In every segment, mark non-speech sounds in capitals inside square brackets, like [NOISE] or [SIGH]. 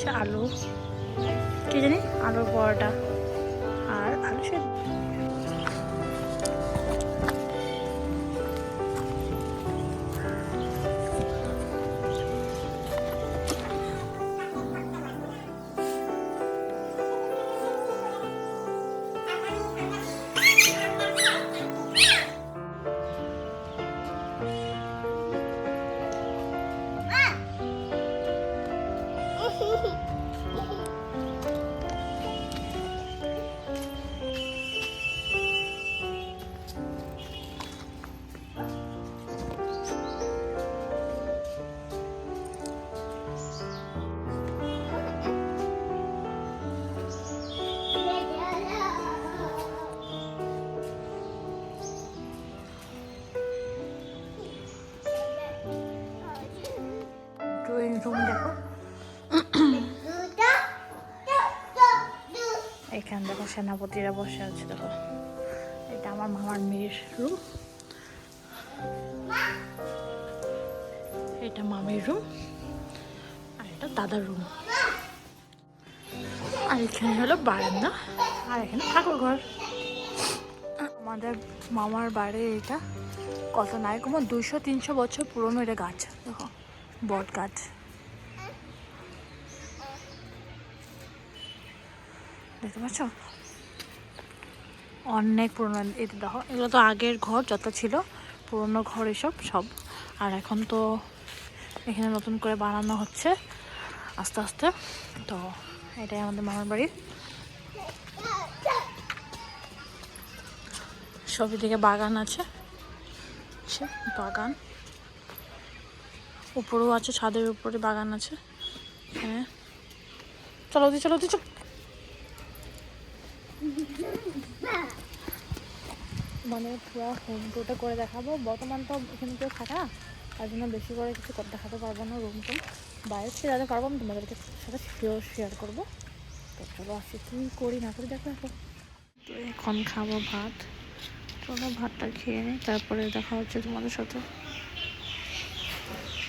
বানিয়েছে আলু। কি জানি? আলুর পরোটা আর আলু সেদ্ধ। ড্রয়িং রুম দেখো। এখানে দেখো সেনাপতিরা বসে আছে, দেখো। এটা আমার মামার মেয়ের রুম এটা মামির রুম আর এটা দাদার রুম আর এখানে হলো বারান্দা। আর এখানে ঠাকুর ঘর। আমাদের মামার বাড়ি এটা। কত নাই কোনো দুশো তিনশো বছর পুরনো এটা গাছ, দেখো। বট গাছ। দেখতে পাচ্ছ? অনেক পুরনো। এটা দেখো, এগুলো তো আগের ঘর, যত ছিল, পুরনো ঘর এসব, সব। আর এখন তো এখানে নতুন করে বানানো হচ্ছে, আস্তে আস্তে। তো এটাই আমাদের মামার বাড়ি। সবই দিকে বাগান আছে। বাগান। উপরেও আছে, ছাদের উপরে বাগান আছে। হ্যাঁ। চলো দি চলো দি, চলো। মানে পুরো হোম টুরটা করে দেখাবো। বর্তমান তো এখানে কেউ থাকা, তার জন্য বেশি করে কিছু দেখাতে পারব না রুম টুম বাইরে থেকে যাতে পারব, আমি তোমাদেরকে সাথে শিওর শেয়ার করব। তো চলো আসি, কী করি না করি দেখো এখন। তো এখন খাব ভাত। চলো ভাতটা খেয়ে নিই তারপরে দেখা হচ্ছে তোমাদের সাথে।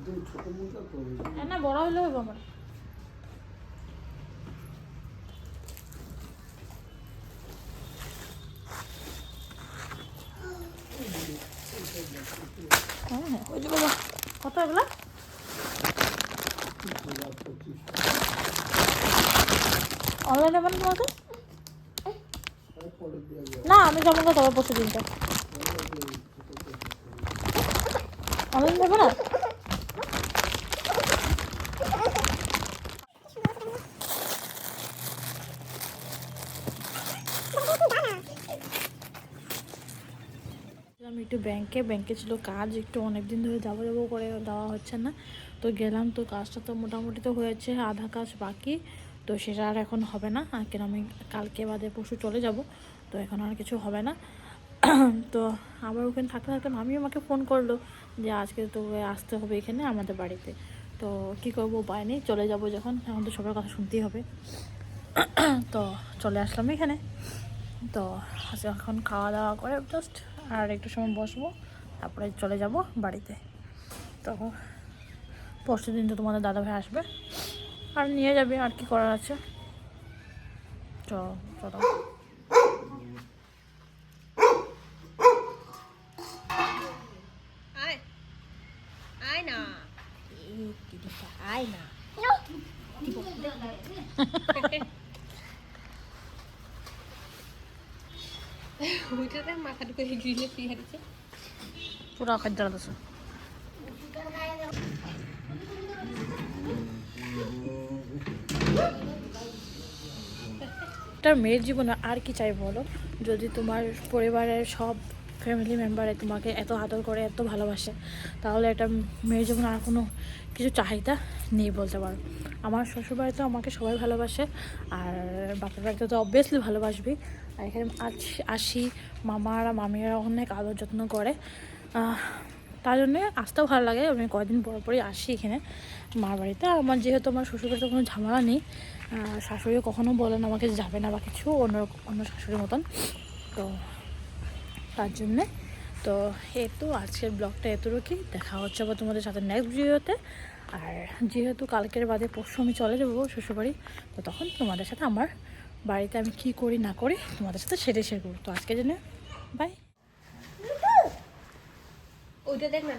একদম ছোট মুখটা তো না, বড় হইলে হইব আমার। হ্যাঁ হ্যাঁ ওই যে বাবা কত এগুলা? অনলাইনে যাবে না, আমি যাব না তবে পরশু দিনটা অনলাইন দেবো না আমি একটু ব্যাংকে ব্যাংকে ছিল কাজ, একটু অনেক দিন ধরে যাব যাব করে দেওয়া হচ্ছে না। তো গেলাম, তো কাজটা তো মোটামুটি তো হয়েছে, আধা কাজ বাকি। তো সেটা আর এখন হবে না, আর কেন আমি কালকে বাদে পরশু চলে যাব, তো এখন আর কিছু হবে না। [CLEARS THROAT] তো আবার ওখানে থাকতে থাকতে মামি আমাকে ফোন করল যে আজকে তো আসতে হবে এখানে আমাদের বাড়িতে। তো কী করব উপায় নেই, চলে যাব যখন, এখন তো সবার কথা শুনতেই হবে। [CLEARS THROAT] তো চলে আসলাম এখানে। তো আজকে এখন খাওয়া দাওয়া করে জাস্ট আর একটু সময় বসবো তারপরে চলে যাব বাড়িতে। তো পরশু দিন তো তোমাদের দাদাভাই আসবে আর নিয়ে যাবে আর কি করার আছে। চলো। আয় আয় না [LAUGHS] [LAUGHS] আয় না ওইটাতে খাদ্য তার মেয়ের জীবনে আর কি চাই বলো? যদি তোমার পরিবারের সব ফ্যামিলি মেম্বারে তোমাকে এত আদর করে, এত ভালোবাসে, তাহলে একটা মেয়ের জীবনে আর কোনো কিছু চাহিদা নেই বলতে পারো। আমার শ্বশুরবাড়িতে আমাকে সবাই ভালোবাসে, আর বাপের বাড়িতে তো অবভিয়াসলি ভালোবাসবি আর এখানে আসি, মামারা, মামিরা অনেক আদর যত্ন করে। তার জন্যে আসতেও ভালো লাগে, আমি কয়েকদিন পর পরই আসি এখানে মার বাড়িতে। আর আমার যেহেতু আমার শ্বশুরবাড়িতে কোনো ঝামেলা নেই শাশুড়িও কখনো বলেন আমাকে যাবে না বা কিছু, অন্য অন্য শাশুড়ির মতন। তো তার জন্যে, তো এই তো আজকের ব্লগটা এত এতটুকুই। দেখা হচ্ছে আবার তোমাদের সাথে নেক্সট ভিডিওতে আর যেহেতু কালকের বাদে পরশু আমি চলে যাব শ্বশুরবাড়ি, তো তখন তোমাদের সাথে আমার বাড়িতে আমি কি করি না করি তোমাদের সাথে সেটাই শেয়ার করব। তো আজকে জন্য বাই ওইটা দেখ না